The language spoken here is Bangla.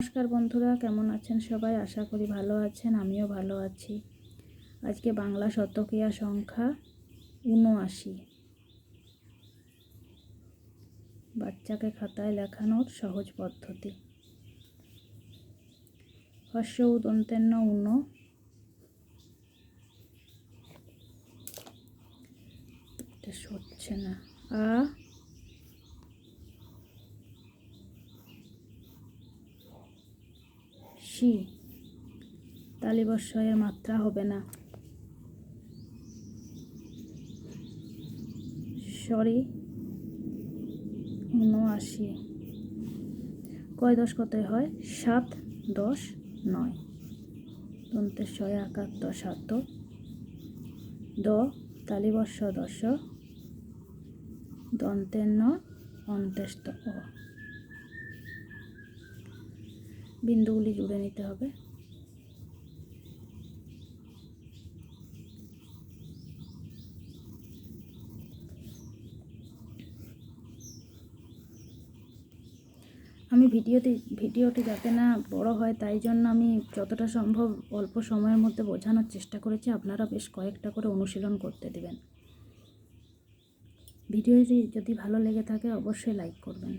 নমস্কার বন্ধুরা, কেমন আছেন সবাই? আশা করি ভালো আছেন, আমিও ভালো আছি। আজকে বাংলা শতকিয়া সংখ্যা উনআশি বাচ্চাকে খাতায় লেখানোর সহজ পদ্ধতি। হর্ষ উদন্তেন্ন উন। এটা সরছে না। আ সি তালিবস্বয়ের মাত্রা হবে না। সরি উনআশি কয় দশ কতই হয়? সাত, দশ, নয়। দন্তের ছয় আকার সাত দ। তালিবর্ষ দশ। দন্তের ন, অন্তেষ্ট, অ। বিন্দুগুলি জুড়ে নিতে হবে। আমি ভিডিওতে ভিডিওটি যাতে না বড় হয়, তাই জন্য আমি যতটা সম্ভব অল্প সময়ের মধ্যে বোঝানোর চেষ্টা করেছি। আপনারা বেশ কয়েকটা করে অনুশীলন করতে দিবেন। ভিডিওটি যদি ভালো লেগে থাকে, অবশ্যই লাইক করবেন।